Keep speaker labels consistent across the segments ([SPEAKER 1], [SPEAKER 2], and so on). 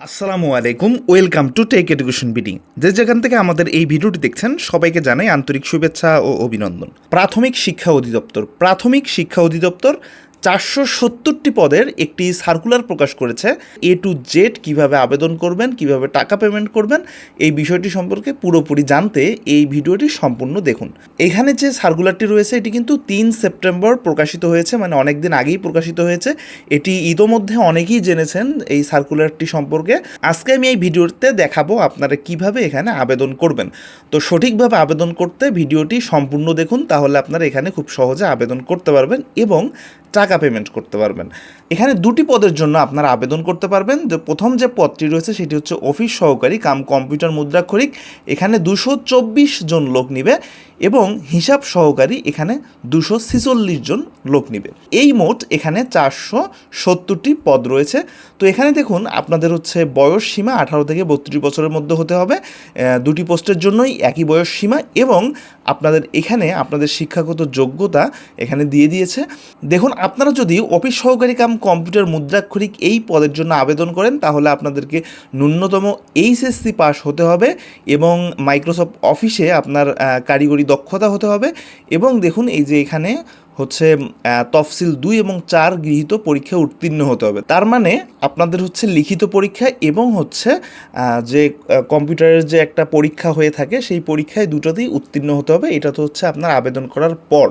[SPEAKER 1] আসসালামু আলাইকুম, welcome to tech education BD. যে যেখান থেকে আমাদের এই ভিডিওটি দেখছেন, সবাইকে জানাই আন্তরিক শুভেচ্ছা ও অভিনন্দন। প্রাথমিক শিক্ষা অধিদপ্তর, প্রাথমিক শিক্ষা অধিদপ্তর চারশো সত্তরটি পদের একটি সার্কুলার প্রকাশ করেছে। এ টু জেড কীভাবে আবেদন করবেন, কীভাবে টাকা পেমেন্ট করবেন, এই বিষয়টি সম্পর্কে পুরোপুরি জানতে এই ভিডিওটি সম্পূর্ণ দেখুন। এখানে যে সার্কুলারটি রয়েছে, এটি কিন্তু তিন সেপ্টেম্বর প্রকাশিত হয়েছে মানে অনেক দিন আগেই প্রকাশিত হয়েছে। এটি ইতোমধ্যে অনেকেই জেনেছেন এই সার্কুলারটি সম্পর্কে। আজকে আমি এই ভিডিওতে দেখাবো আপনারা কীভাবে এখানে আবেদন করবেন। তো সঠিকভাবে আবেদন করতে ভিডিওটি সম্পূর্ণ দেখুন, তাহলে আপনারা এখানে খুব সহজে আবেদন করতে পারবেন এবং টাকা পেমেন্ট করতে পারবেন। এখানে দুটি পদের জন্য আপনারা আবেদন করতে পারবেন। যে প্রথম যে পদটি রয়েছে সেটি হচ্ছে অফিস সহকারী কাম কম্পিউটার মুদ্রাক্ষরিক। এখানে দুশো চব্বিশ জন লোক নিবে এবং হিসাব সহকারী এখানে দুশো ছিচল্লিশ জন লোক নিবে। এই মোট এখানে চারশো সত্তরটি পদ রয়েছে। তো এখানে দেখুন, আপনাদের হচ্ছে বয়স সীমা আঠারো থেকে বত্রিশ বছরের মধ্যে হতে হবে। দুটি পোস্টের জন্যই একই বয়স সীমা এবং আপনাদের এখানে আপনাদের শিক্ষাগত যোগ্যতা এখানে দিয়ে দিয়েছে। দেখুন আপনারা যদি অফিস সহকারী কাম কম্পিউটার মুদ্রাক্ষরিক এই পদের জন্য আবেদন করেন, তাহলে আপনাদেরকে ন্যূনতম এইচএসসি পাস হতে হবে এবং মাইক্রোসফট অফিসে আপনার কারিগরি দক্ষতা হতে হবে এবং দেখুন এই যে এখানে হচ্ছে তফসিল দুই এবং চার গৃহীত পরীক্ষা উত্তীর্ণ হতে হবে। তার মানে আপনাদের হচ্ছে লিখিত পরীক্ষা এবং হচ্ছে যে কম্পিউটারের যে একটা পরীক্ষা হয়ে থাকে, সেই পরীক্ষায় দুটোতেই উত্তীর্ণ হতে হবে। এটা তো হচ্ছে আপনার আবেদন করার পর।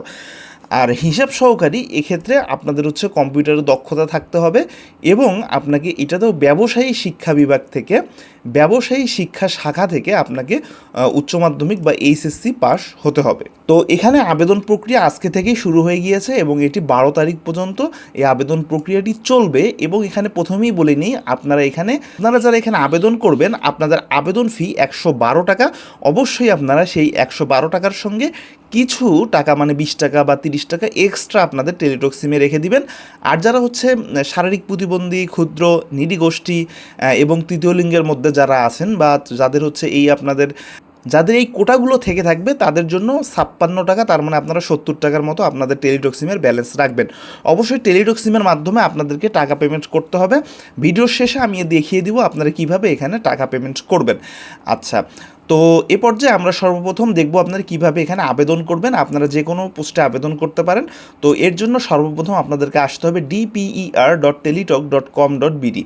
[SPEAKER 1] আর হিসাব সহকারী এক্ষেত্রে আপনাদের হচ্ছে কম্পিউটারের দক্ষতা থাকতে হবে এবং আপনাকে এটাতেও ব্যবসায়ী শিক্ষা বিভাগ থেকে, ব্যবসায়ী শিক্ষা শাখা থেকে আপনাকে উচ্চ মাধ্যমিক বা এইচএসসি পাস হতে হবে। তো এখানে আবেদন প্রক্রিয়া আজকে থেকেই শুরু হয়ে গিয়েছে এবং এটি বারো তারিখ পর্যন্ত এই আবেদন প্রক্রিয়াটি চলবে এবং এখানে প্রথমেই বলে নিই, আপনারা এখানে, আপনারা যারা এখানে আবেদন করবেন, আপনাদের আবেদন ফি একশো বারো টাকা। অবশ্যই আপনারা সেই একশো বারো টাকার সঙ্গে কিছু টাকা মানে বিশ টাকা বা তিরিশ টাকা এক্সট্রা আপনাদের টেলিটক সিমে রেখে দিবেন। আর যারা হচ্ছে শারীরিক প্রতিবন্ধী, ক্ষুদ্র, নিডি গোষ্ঠী এবং তৃতীয় লিঙ্গের মধ্যে যারা আছেন বা যাদের হচ্ছে এই আপনাদের, যাদের এই কোটাগুলো থেকে থাকবে, তাদের জন্য ছাপ্পান্ন টাকা, তার মানে আপনারা সত্তর টাকার মতো আপনাদের টেলিটক সিমের ব্যালেন্স রাখবেন। অবশ্যই টেলিটক সিমের মাধ্যমে আপনাদেরকে টাকা পেমেন্ট করতে হবে। ভিডিওর শেষে আমি দেখিয়ে দিব আপনারা কীভাবে এখানে টাকা পেমেন্ট করবেন। আচ্ছা তো এ পর্যায়ে আমরা সর্বপ্রথম দেখব আপনারা কীভাবে এখানে আবেদন করবেন। আপনারা যে কোনো পোস্টে আবেদন করতে পারেন। তো এর জন্য সর্বপ্রথম আপনাদেরকে আসতে হবে DPER dot teletalk dot com dot BD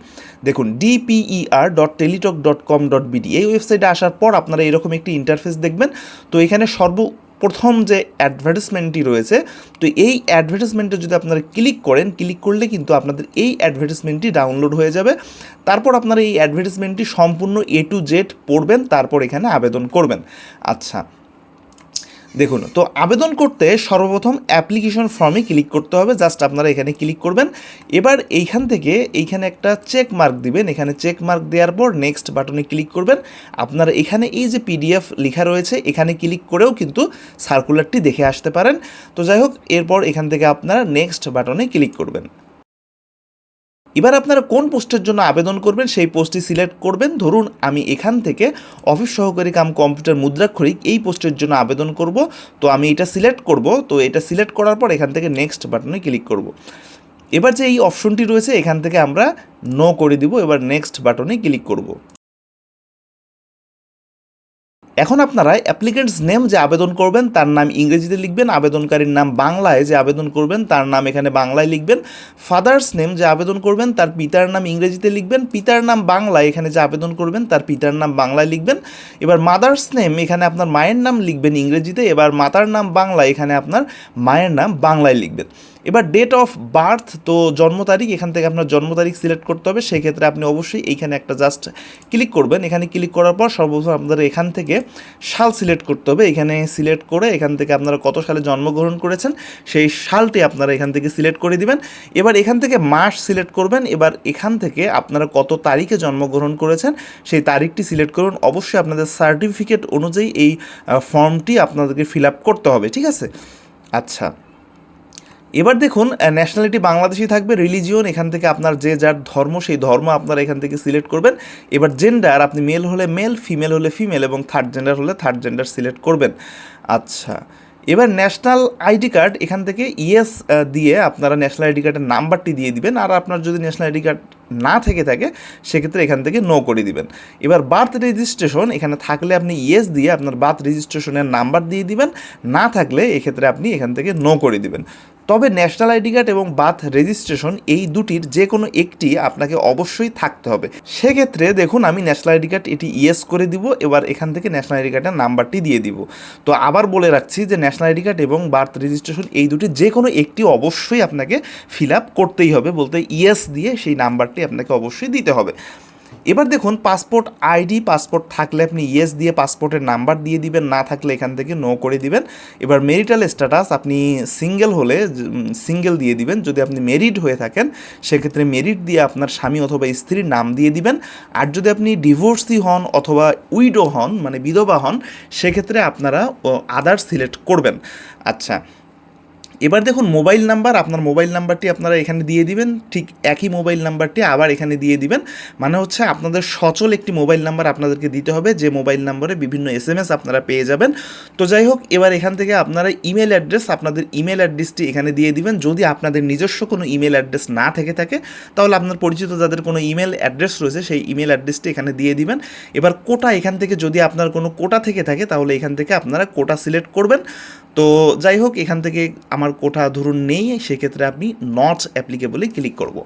[SPEAKER 1] দেখুন DPER dot teletalk dot com dot BD এই ওয়েবসাইটে আসার পর আপনারা এরকম একটি ইন্টারফেস দেখবেন। তো এখানে সর্ব প্রথম যে অ্যাডভার্টিসমেন্টটি রয়েছে, তো এই অ্যাডভার্টিসমেন্টে যদি আপনারা ক্লিক করেন ক্লিক করলে কিন্তু আপনাদের এই অ্যাডভার্টিসমেন্টটি ডাউনলোড হয়ে যাবে। তারপর আপনারা এই অ্যাডভার্টিসমেন্টটি সম্পূর্ণ এ টু জেড পড়বেন, তারপর এখানে আবেদন করবেন। আচ্ছা দেখুন, তো আবেদন করতে সর্বপ্রথম অ্যাপ্লিকেশন ফর্মে ক্লিক করতে হবে জাস্ট আপনারা এখানে ক্লিক করবেন। এবার এইখান থেকে এইখানে একটা চেক মার্ক দিবেন, এখানে চেক মার্ক দেওয়ার পর নেক্সট বাটনে ক্লিক করবেন। আপনারা এখানে এই যে পিডিএফ লেখা রয়েছে, এখানে ক্লিক করেও কিন্তু সার্কুলারটি দেখে আসতে পারেন। তো যাই হোক, এরপর এখান থেকে আপনারা নেক্সট বাটনে ক্লিক করবেন। এবার আপনারা কোন পোস্টের জন্য আবেদন করবেন, সেই পোস্টটি সিলেক্ট করবেন। ধরুন, আমি এখান থেকে অফিস সহকারী কাম কম্পিউটার মুদ্রাক্ষরিক এই পোস্টের জন্য আবেদন করব। তো আমি এটা সিলেক্ট করব। তো এটা সিলেক্ট করার পর এখান থেকে নেক্সট বাটনে ক্লিক করব। এবার যে এই অপশনটি রয়েছে, এখান থেকে আমরা নো করে দিব। এবার নেক্সট বাটনে ক্লিক করব। এখন আপনারা অ্যাপ্লিকেন্টস নেম যে আবেদন করবেন, তার নাম ইংরেজিতে লিখবেন, আবেদনকারীর নাম বাংলায় যে আবেদন করবেন, তার নাম এখানে বাংলায় লিখবেন। ফাদার্স নেম যে আবেদন করবেন, তার পিতার নাম ইংরেজিতে লিখবেন। পিতার নাম বাংলায় এখানে যে আবেদন করবেন, তার পিতার নাম বাংলায় লিখবেন। এবার মাদার্স নেম এখানে আপনার মায়ের নাম লিখবেন ইংরেজিতে, এবার মাতার নাম বাংলায় এখানে আপনার মায়ের নাম বাংলায় লিখবেন। এবার ডেট অফ বার্থ তো জন্ম তারিখ, এখান থেকে আপনার জন্ম তারিখ সিলেক্ট করতে হবে সেই ক্ষেত্রে আপনি অবশ্যই এইখানে একটা জাস্ট ক্লিক করবেন। এখানে ক্লিক করার পর সর্বপ্রথম আপনাদের এখান থেকে সাল সিলেক্ট করতে হবে। এখানে সিলেক্ট করে এখান থেকে আপনারা কত সালে জন্মগ্রহণ করেছেন, সেই সালটি আপনারা এখান থেকে সিলেক্ট করে দিবেন। এবার এখান থেকে মাস সিলেক্ট করবেন। এবার এখান থেকে আপনারা কত তারিখে জন্মগ্রহণ করেছেন, সেই তারিখটি সিলেক্ট করুন। অবশ্যই আপনাদের সার্টিফিকেট অনুযায়ী এই ফর্মটি আপনাদেরকে ফিল আপ করতে হবে, ঠিক আছে? আচ্ছা। এবার দেখুন ন্যাশনালিটি বাংলাদেশি থাকবে রিলিজিয়ন এখান থেকে আপনার যে যার ধর্ম, সেই ধর্ম আপনারা এখান থেকে সিলেক্ট করবেন। এবার জেন্ডার আপনি মেল হলে মেল ফিমেল হলে ফিমেল এবং থার্ড জেন্ডার হলে থার্ড জেন্ডার সিলেক্ট করবেন। আচ্ছা এবার ন্যাশনাল আইডি কার্ড এখান থেকে ইয়েস দিয়ে আপনারা ন্যাশনাল আইডি কার্ডের নাম্বারটি দিয়ে দিবেন। আর আপনার যদি ন্যাশনাল আইডি কার্ড না থেকে থাকে, সেক্ষেত্রে এখান থেকে নো করে দিবেন। এবার বার্থ রেজিস্ট্রেশন এখানে থাকলে আপনি ইয়েস দিয়ে আপনার বার্থ রেজিস্ট্রেশনের নাম্বার দিয়ে দিবেন। না থাকলে এক্ষেত্রে আপনি এখান থেকে নো করে দিবেন। তবে ন্যাশনাল আইডি কার্ড এবং বার্থ রেজিস্ট্রেশন এই দুটির যে কোনো একটি আপনাকে অবশ্যই থাকতে হবে। সেক্ষেত্রে দেখুন, আমি ন্যাশনাল আইডি কার্ড এটি ইয়েস করে দিব, এবার এখান থেকে ন্যাশনাল আইডি কার্ডের নাম্বারটি দিয়ে দিব। তো আবার বলে রাখছি যে ন্যাশনাল আইডি কার্ড এবং বার্থ রেজিস্ট্রেশন এই দুটি যে কোনো একটি অবশ্যই আপনাকে ফিল আপ করতেই হবে বলতে ইয়েস দিয়ে সেই নাম্বারটি আপনাকে অবশ্যই দিতে হবে। এবার দেখুন পাসপোর্ট আইডি পাসপোর্ট থাকলে আপনি ইয়েস দিয়ে পাসপোর্টের নাম্বার দিয়ে দিবেন, না থাকলে এখান থেকে নো করে দিবেন। এবার মেরিটাল স্ট্যাটাস আপনি সিঙ্গেল হলে সিঙ্গেল দিয়ে দিবেন। যদি আপনি মেরিড হয়ে থাকেন, সেক্ষেত্রে মেরিট দিয়ে আপনার স্বামী অথবা স্ত্রীর নাম দিয়ে দিবেন। আর যদি আপনি ডিভোর্সি হন অথবা উইডো হন মানে বিধবা হন, সেক্ষেত্রে আপনারা আদার সিলেক্ট করবেন। আচ্ছা এবার দেখুন মোবাইল নাম্বার, আপনার মোবাইল নাম্বারটি আপনারা এখানে দিয়ে দিবেন, ঠিক একই মোবাইল নাম্বারটি আবার এখানে দিয়ে দিবেন। মানে হচ্ছে আপনাদের সচল একটি মোবাইল নাম্বার আপনাদেরকে দিতে হবে, যে মোবাইল নাম্বারে বিভিন্ন এস এম এস আপনারা পেয়ে যাবেন। তো যাই হোক, এবার এখান থেকে আপনারা ইমেল অ্যাড্রেস, আপনাদের ইমেল অ্যাড্রেসটি এখানে দিয়ে দিবেন। যদি আপনাদের নিজস্ব কোনো ইমেল অ্যাড্রেস না থেকে থাকে, তাহলে আপনার পরিচিত যাদের কোনো ইমেল অ্যাড্রেস রয়েছে, সেই ইমেল অ্যাড্রেসটি এখানে দিয়ে দিবেন। এবার কোটা এখান থেকে যদি আপনার কোনো কোটা থেকে থাকে, তাহলে এখান থেকে আপনারা কোটা সিলেক্ট করবেন। তো যাই হোক, এখান থেকে আমার কোটা ধরুন নেই সেক্ষেত্রে আপনি নট অ্যাপ্লিকেবলে ক্লিক করব।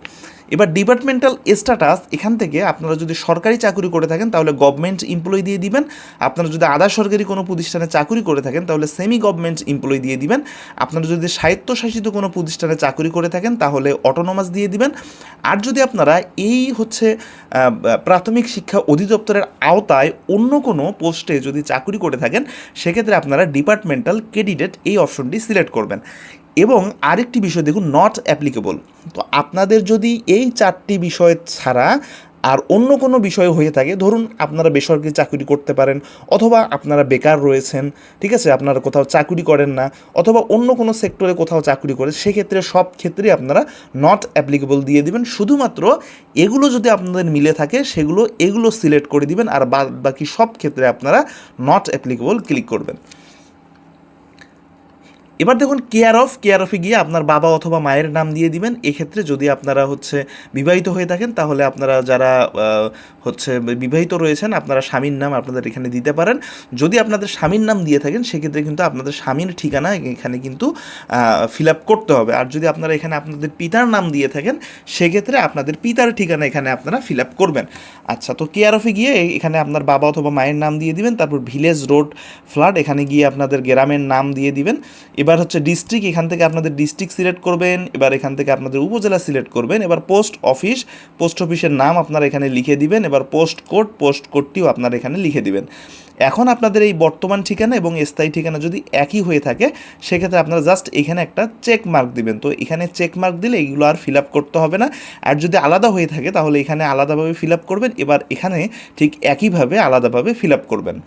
[SPEAKER 1] এবার ডিপার্টমেন্টাল স্ট্যাটাস এখান থেকে আপনারা যদি সরকারি চাকরি করে থাকেন, তাহলে গভর্নমেন্ট এমপ্লয়ি দিয়ে দিবেন। আপনারা যদি আধা সরকারি কোনো প্রতিষ্ঠানে চাকরি করে থাকেন, তাহলে সেমি গভর্নমেন্ট এমপ্লয়ি দিয়ে দিবেন। আপনারা যদি স্বায়ত্তশাসিত কোনো প্রতিষ্ঠানে চাকরি করে থাকেন, তাহলে অটোনোমাস দিয়ে দিবেন। আর যদি আপনারা এই হচ্ছে প্রাথমিক শিক্ষা অধিদপ্তরের আওতায় অন্য কোনো পোস্টে যদি চাকরি করে থাকেন, সেক্ষেত্রে আপনারা ডিপার্টমেন্টাল ক্যান্ডিডেট এই অপশনটি সিলেক্ট করবেন। এবং আরেকটি বিষয় দেখুন নট অ্যাপ্লিকেবল তো আপনাদের যদি এই চারটি বিষয় ছাড়া আর অন্য কোনো বিষয় হয়ে থাকে, ধরুন আপনারা বেসরকারি চাকরি করতে পারেন, অথবা আপনারা বেকার রয়েছেন, ঠিক আছে, আপনারা কোথাও চাকরি করেন না, অথবা অন্য কোনো সেক্টরে কোথাও চাকরি করে সেক্ষেত্রে সব ক্ষেত্রেই আপনারা নট অ্যাপ্লিকেবল দিয়ে দিবেন। শুধুমাত্র এগুলো যদি আপনাদের মিলে থাকে, সেগুলো, এগুলো সিলেক্ট করে দিবেন, আর বাদ বাকি সব ক্ষেত্রে আপনারা নট অ্যাপ্লিকেবল ক্লিক করবেন। এবার দেখুন কেয়ার অফ কেয়ার অফে গিয়ে আপনার বাবা অথবা মায়ের নাম দিয়ে দিবেন। এক্ষেত্রে যদি আপনারা হচ্ছে বিবাহিত হয়ে থাকেন, তাহলে আপনারা যারা হচ্ছে বিবাহিত রয়েছেন, আপনারা স্বামীর নাম আপনাদের এখানে দিতে পারেন। যদি আপনাদের স্বামীর নাম দিয়ে থাকেন, সেক্ষেত্রে কিন্তু আপনাদের স্বামীর ঠিকানা এখানে কিন্তু ফিল আপ করতে হবে। আর যদি আপনারা এখানে আপনাদের পিতার নাম দিয়ে থাকেন, সেক্ষেত্রে আপনাদের পিতার ঠিকানা এখানে আপনারা ফিল আপ করবেন। আচ্ছা তো কেয়ার অফে গিয়ে এখানে আপনার বাবা অথবা মায়ের নাম দিয়ে দিবেন, তারপর ভিলেজ রোড ফ্ল্যাট এখানে গিয়ে আপনাদের গ্রামের নাম দিয়ে দিবেন। এবার হচ্ছে ডিস্ট্রিক্ট এখান থেকে আপনাদের ডিস্ট্রিক্ট সিলেক্ট করবেন, এবার এখান থেকে আপনাদের উপজেলা সিলেক্ট করবেন, এবার পোস্ট অফিস পোস্ট অফিসের নাম আপনারা এখানে লিখে দিবেন এবার পোস্ট কোড পোস্ট কোডটিও আপনারা এখানে লিখে দিবেন। এখন আপনাদের এই বর্তমান ঠিকানা এবং স্থায়ী ঠিকানা যদি একই হয়ে থাকে, সেক্ষেত্রে আপনারা জাস্ট এখানে একটা চেক মার্ক দিবেন। তো এখানে চেক মার্ক দিলে এইগুলো আর ফিল আপ করতে হবে না। আর যদি আলাদা হয়ে থাকে, তাহলে এখানে আলাদাভাবে ফিল আপ করবেন। এবার এখানে ঠিক একইভাবে আলাদাভাবে ফিল আপ করবেন।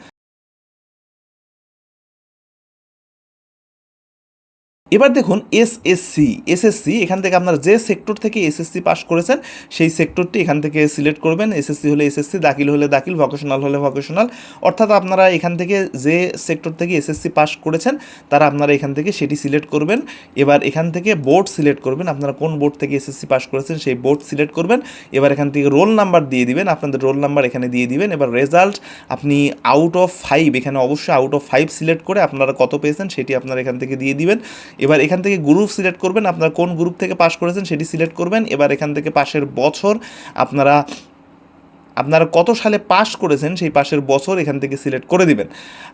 [SPEAKER 1] এবার দেখুন এসএসসি এসএসসি এখান থেকে আপনার যে সেক্টর থেকে এসএসসি পাস করেছেন, সেই সেক্টরটি এখান থেকে সিলেক্ট করবেন। এসএসসি হলে এসএসসি দাখিল হলে দাখিল ভোকেশনাল হলে ভকেশনাল অর্থাৎ আপনারা এখান থেকে যে সেক্টর থেকে এসএসসি পাস করেছেন, তারা আপনারা এখান থেকে সেটি সিলেক্ট করবেন। এবার এখান থেকে বোর্ড সিলেক্ট করবেন, আপনারা কোন বোর্ড থেকে এসএসসি পাস করেছেন, সেই বোর্ড সিলেক্ট করবেন। এবার এখান থেকে রোল নাম্বার দিয়ে দিবেন, আপনাদের রোল নাম্বার এখানে দিয়ে দিবেন। এবার রেজাল্ট আপনি আউট অফ ফাইভ এখানে অবশ্যই আউট অফ ফাইভ সিলেক্ট করে আপনারা কত পেয়েছেন, সেটি আপনারা এখান থেকে দিয়ে দিবেন। এবার এখান থেকে গ্রুপ সিলেক্ট করবেন, আপনারা কোন গ্রুপ থেকে পাস করেছেন সেটি সিলেক্ট করবেন। এবার এখান থেকে পাশের বছর আপনারা আপনারা কত সালে পাস করেছেন সেই পাশের বছর এখান থেকে সিলেক্ট করে দিবেন।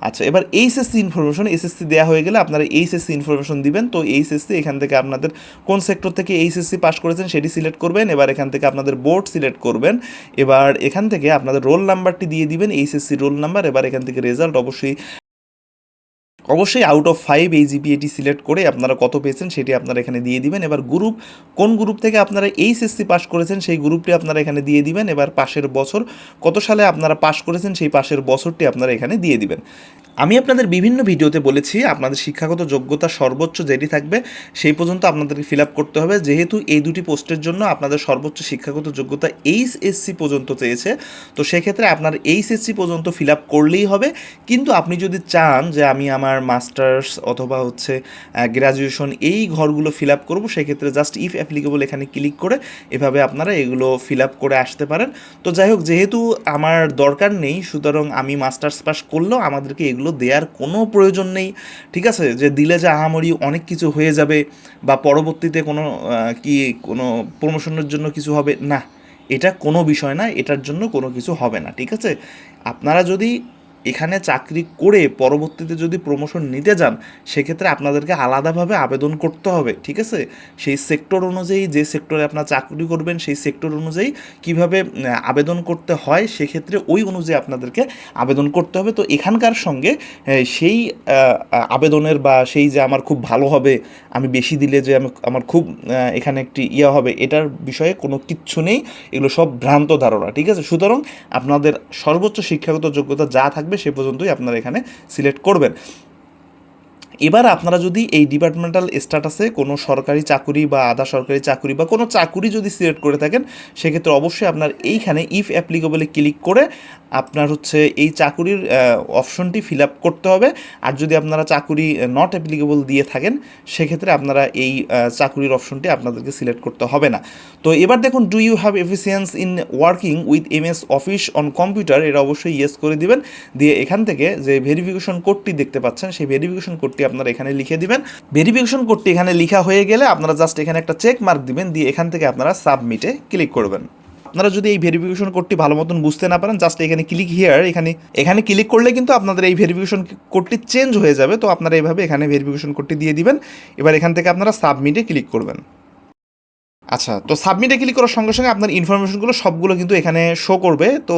[SPEAKER 1] আচ্ছা এবার এইচএসসি ইনফরমেশন এসএসসি দেওয়া হয়ে গেলে আপনারা এইচএসসি ইনফরমেশন দিবেন। তো এইচএসসি এখান থেকে আপনাদের কোন সেক্টর থেকে এইচএসসি পাস করেছেন সেটি সিলেক্ট করবেন। এবার এখান থেকে আপনাদের বোর্ড সিলেক্ট করবেন। এবার এখান থেকে আপনাদের রোল নাম্বারটি দিয়ে দিবেন এইচএসসি রোল নাম্বার এবার এখান থেকে রেজাল্ট অবশ্যই অবশ্যই আউট অফ ফাইভ এই জিপিএটি সিলেক্ট করে আপনারা কত পেয়েছেন সেটি আপনারা এখানে দিয়ে দিবেন। এবার গ্রুপ কোন গ্রুপ থেকে আপনারা এইচএসসি পাস করেছেন সেই গ্রুপটি আপনারা এখানে দিয়ে দিবেন। এবার পাশের বছর কত সালে আপনারা পাস করেছেন সেই পাশের বছরটি আপনারা এখানে দিয়ে দিবেন। আমি আপনাদের বিভিন্ন ভিডিওতে বলেছি, আপনাদের শিক্ষাগত যোগ্যতা সর্বোচ্চ যেটি থাকবে, সেই পর্যন্ত আপনাদেরকে ফিল আপ করতে হবে। যেহেতু এই দুটি পোস্টের জন্য আপনাদের সর্বোচ্চ শিক্ষাগত যোগ্যতা এইচএসসি পর্যন্ত চেয়েছে, তো সেক্ষেত্রে আপনার এইচএসসি পর্যন্ত ফিল আপ করলেই হবে। কিন্তু আপনি যদি চান যে আমি আমার মাস্টার্স অথবা হচ্ছে গ্র্যাজুয়েশন এই ঘরগুলো ফিল আপ করব, সেক্ষেত্রে জাস্ট ইফ অ্যাপ্লিকেবল এখানে ক্লিক করে এভাবে আপনারা এগুলো ফিল আপ করে আসতে পারেন। তো যাই হোক, যেহেতু আমার দরকার নেই, সুতরাং আমি মাস্টার্স পাস করলেও আমাদেরকে এগুলো দেওয়ার কোনো প্রয়োজন নেই, ঠিক আছে? যে দিলে যে আহামরি অনেক কিছু হয়ে যাবে বা পরবর্তীতে কোনো কি কোনো প্রমোশনের জন্য কিছু হবে? না, এটা কোনো বিষয় না, এটার জন্য কোনো কিছু হবে না, ঠিক আছে? আপনারা যদি এখানে চাকরি করে পরবর্তীতে যদি প্রমোশন নিতে যান, সেক্ষেত্রে আপনাদেরকে আলাদাভাবে আবেদন করতে হবে, ঠিক আছে? সেই সেক্টর অনুযায়ী যে সেক্টরে আপনার চাকরি করবেন, সেই সেক্টর অনুযায়ী কীভাবে আবেদন করতে হয়, সেক্ষেত্রে ওই অনুযায়ী আপনাদেরকে আবেদন করতে হবে। তো এখানকার সঙ্গে সেই আবেদনের বা সেই যে আমার খুব ভালো হবে, আমি বেশি দিলে যে আমি, আমার খুব এখানে একটি ইয়ে হবে, এটার বিষয়ে কোনো কিচ্ছু নেই। এগুলো সব ভ্রান্ত ধারণা, ঠিক আছে? সুতরাং আপনাদের সর্বোচ্চ শিক্ষাগত যোগ্যতা যা থাকবে সে পর্যন্তই আপনারা এখানে সিলেক্ট করবেন। এবার আপনারা যদি এই ডিপার্টমেন্টাল স্ট্যাটাসে কোনো সরকারি চাকুরি বা আধা সরকারি চাকুরি বা কোনো চাকুরি যদি সিলেক্ট করে থাকেন, সেক্ষেত্রে অবশ্যই আপনার এইখানে ইফ অ্যাপ্লিকেবলে ক্লিক করে আপনার হচ্ছে এই চাকুরির অপশনটি ফিল আপ করতে হবে। আর যদি আপনারা চাকুরি নট অ্যাপ্লিকেবল দিয়ে থাকেন, সেক্ষেত্রে আপনারা এই চাকুরির অপশনটি আপনাদেরকে সিলেক্ট করতে হবে না। তো এবার দেখুন do you have efficiency in working with M S office on computer এটা অবশ্যই ইয়েস করে দিবেন। দিয়ে এখান থেকে যে ভেরিফিকেশন কোডটি দেখতে পাচ্ছেন, সেই ভেরিফিকেশন কোডটি আপনারা এখানে লিখে দিবেন। ভেরিফিকেশন কোডটি এখানে লেখা হয়ে গেলে আপনারা জাস্ট এখানে একটা চেক মার্ক দিবেন, দিয়ে এখান থেকে আপনারা সাবমিটে ক্লিক করবেন। আপনারা যদি এই ভেরিফিকেশন কোডটি ভালো মতন বুঝতে না পারেন জাস্ট এখানে ক্লিক হিয়ার এখানে এখানে ক্লিক করলে কিন্তু আপনাদের এই ভেরিফিকেশন কোডটি চেঞ্জ হয়ে যাবে। তো আপনারা এইভাবে এখানে ভেরিফিকেশন কোডটি দিয়ে দিবেন, এবার এখান থেকে আপনারা সাবমিটে ক্লিক করবেন। আচ্ছা তো সাবমিটে ক্লিক করার সঙ্গে সঙ্গে আপনার ইনফরমেশনগুলো সবগুলো কিন্তু এখানে শো করবে। তো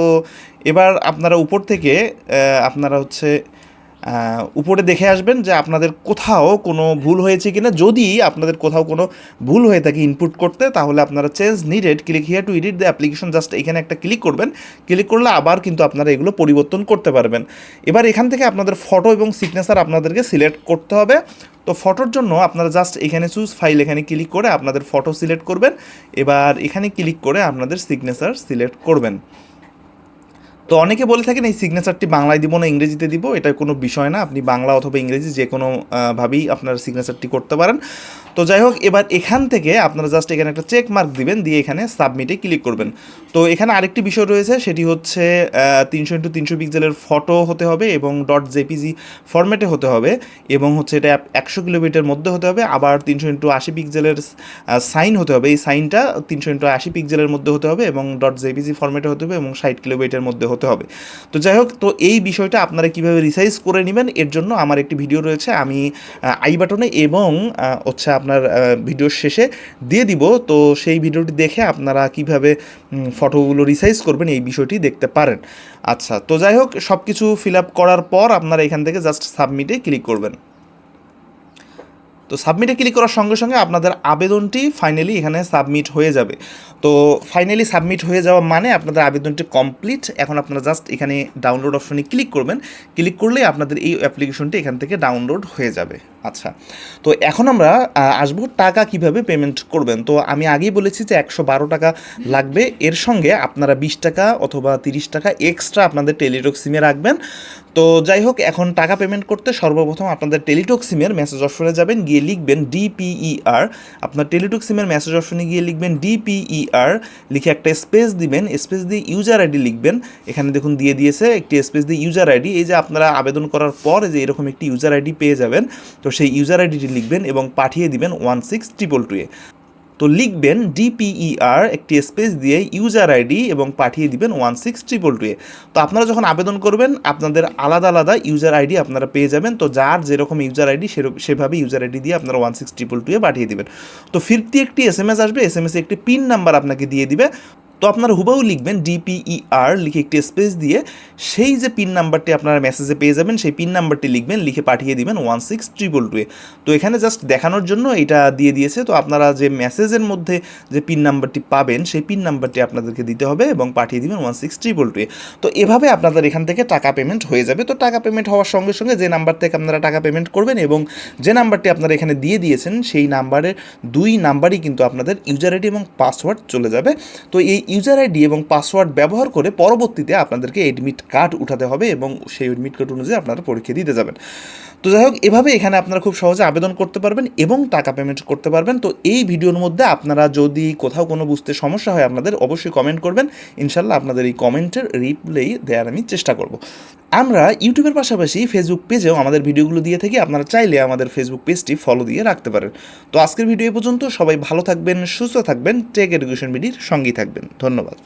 [SPEAKER 1] এবার আপনারা উপর থেকে আপনারা হচ্ছে উপরে দেখে আসবেন যে আপনাদের কোথাও কোনো ভুল হয়েছে কিনা। যদি আপনাদের কোথাও কোনো ভুল হয়ে থাকে ইনপুট করতে, তাহলে আপনারা change needed click here to edit the application just এখানে একটা ক্লিক করবেন। ক্লিক করলে আবার কিন্তু আপনারা এগুলো পরিবর্তন করতে পারবেন। এবার এখান থেকে আপনাদের ফটো এবং সিগনেচার আপনাদেরকে সিলেক্ট করতে হবে। তো ফটোর জন্য আপনারা জাস্ট এখানে চুজ ফাইল এখানে ক্লিক করে আপনাদের ফটো সিলেক্ট করবেন। এবার এখানে ক্লিক করে আপনাদের সিগনেচার সিলেক্ট করবেন। তো অনেকে বলে থাকেন, এই সিগনেচারটি বাংলায় দিব না, ইংরেজিতে দিব। এটা কোনো বিষয় না। আপনি বাংলা অথবা ইংরেজি যে কোনো ভাবেই আপনার সিগনেচারটি করতে পারেন। তো যাই হোক, এবার এখান থেকে আপনারা জাস্ট এখানে একটা চেক মার্ক দিবেন, দিয়ে এখানে সাবমিটে ক্লিক করবেন। তো এখানে আরেকটি বিষয় রয়েছে, সেটি হচ্ছে তিনশো ইন্টু তিনশো পিক্সেলের ফটো হতে হবে এবং. ডট জেপিজি ফরম্যাটে হতে হবে এবং হচ্ছে এটা একশো কিলোমিটার মধ্যে হতে হবে। আবার তিনশো ইন্টু আশি পিক্সেলের সাইন হতে হবে। এই সাইনটা তিনশো ইন্টু আশি পিক্সেলের মধ্যে হতে হবে এবং. ডট জেপিজি ফরম্যাটে হতে হবে এবং ষাট কিলোমিটার মধ্যে হতে হবে। তো যাই হোক, তো এই বিষয়টা আপনারা কীভাবে রিসাইজ করে নেবেন, এর জন্য আমার একটি ভিডিও রয়েছে। আমি আই বাটনে এবং হচ্ছে আপনার ভিডিওর শেষে দিয়ে দিব। তো সেই ভিডিওটি দেখে আপনারা কীভাবে ফটোগুলো রিসাইজ করবেন এই বিষয়টি দেখতে পারেন। আচ্ছা তো যাই হোক সব কিছু ফিল আপ করার পর আপনারা এখান থেকে জাস্ট সাবমিটে ক্লিক করবেন। তো সাবমিটে ক্লিক করার সঙ্গে সঙ্গে আপনাদের আবেদনটি ফাইনালি এখানে সাবমিট হয়ে যাবে। তো ফাইনালি সাবমিট হয়ে যাওয়া মানে আপনাদের আবেদনটি কমপ্লিট এখন আপনারা জাস্ট এখানে ডাউনলোড অপশনে ক্লিক করবেন। ক্লিক করলে আপনাদের এই অ্যাপ্লিকেশনটি এখান থেকে ডাউনলোড হয়ে যাবে। আচ্ছা তো এখন আমরা আসব টাকা কীভাবে পেমেন্ট করবেন? তো আমি আগেই বলেছি যে একশো বারো টাকা লাগবে। এর সঙ্গে আপনারা বিশ টাকা অথবা তিরিশ টাকা এক্সট্রা আপনাদের টেলিটক সিমে রাখবেন। তো যাই হোক, এখন টাকা পেমেন্ট করতে সর্বপ্রথম আপনাদের টেলিটক সিমের মেসেজ অপশনে যাবেন, গিয়ে লিখবেন ডিপিইআর আপনার টেলিটক সিমের মেসেজ অপশনে গিয়ে লিখবেন ডিপিইআর লিখে একটা স্পেস দিবেন স্পেস দিয়ে ইউজার আইডি লিখবেন। এখানে দেখুন দিয়ে দিয়েছে, একটি স্পেস দিয়ে ইউজার আইডি এই যে আপনারা আবেদন করার পর যে এরকম একটি ইউজার আইডি পেয়ে যাবেন। তো সেই ইউজার আইডিটি লিখবেন এবং পাঠিয়ে দিবেন ওয়ান সিক্স ট্রিপল টুয়ে তো লিখবেন ডিপিইআর একটি স্পেস দিয়ে ইউজার আইডি এবং পাঠিয়ে দিবেন ওয়ান সিক্স ট্রিপল টুয়ে তো আপনারা যখন আবেদন করবেন, আপনাদের আলাদা আলাদা ইউজার আইডি আপনারা পেয়ে যাবেন। তো যার যেরকম ইউজার আইডি সেভাবে ইউজার আইডি দিয়ে আপনারা ওয়ান সিক্স ট্রিপল টুয়ে পাঠিয়ে দিবেন। তো ফিরতি একটি এস এম এস আসবে এস এম এসে একটি পিন নাম্বার আপনাকে দিয়ে দিবে। তো আপনারা হুবাহু লিখবেন ডিপিইআর লিখে একটি স্পেস দিয়ে সেই যে পিন নাম্বারটি আপনারা মেসেজে পেয়ে যাবেন, সেই পিন নাম্বারটি লিখবেন, লিখে পাঠিয়ে দিবেন ওয়ান সিক্স ট্রিপল টুয়ে তো এখানে জাস্ট দেখানোর জন্য এটা দিয়ে দিয়েছে। তো আপনারা যে মেসেজের মধ্যে যে পিন নাম্বারটি পাবেন, সেই পিন নাম্বারটি আপনাদেরকে দিতে হবে এবং পাঠিয়ে দিবেন ওয়ান সিক্স ট্রিপল টুয়ে তো এভাবে আপনাদের এখান থেকে টাকা পেমেন্ট হয়ে যাবে। তো টাকা পেমেন্ট হওয়ার সঙ্গে সঙ্গে যে নাম্বার থেকে আপনারা টাকা পেমেন্ট করবেন এবং যে নাম্বারটি আপনারা এখানে দিয়ে দিয়েছেন, সেই নাম্বারের দুই নাম্বারই কিন্তু আপনাদের ইউজার আইডি এবং পাসওয়ার্ড চলে যাবে। তো এই ইউজার আইডি এবং পাসওয়ার্ড ব্যবহার করে পরবর্তীতে আপনাদেরকে এডমিট কার্ড উঠাতে হবে এবং সেই এডমিট কার্ড অনুযায়ী আপনারা পরীক্ষা দিতে যাবেন। তো যাই হোক, এভাবে এখানে আপনারা খুব সহজে আবেদন করতে পারবেন এবং টাকা পেমেন্ট করতে পারবেন। তো এই ভিডিওর মধ্যে আপনারা যদি কোথাও কোনো বুঝতে সমস্যা হয় আপনাদের, অবশ্যই কমেন্ট করবেন। ইনশাল্লাহ আপনাদের এই কমেন্টের রিপ্লাই দেওয়ার আমি চেষ্টা করব। আমরা ইউটিউবের পাশাপাশি ফেসবুক পেজেও আমাদের ভিডিওগুলো দিয়ে থাকি। আপনারা চাইলে আমাদের ফেসবুক পেজটি ফলো দিয়ে রাখতে পারেন। তো আজকের ভিডিও পর্যন্ত সবাই ভালো থাকবেন, সুস্থ থাকবেন টেক এডুকেশন বিডির সঙ্গেই থাকবেন। ধন্যবাদ।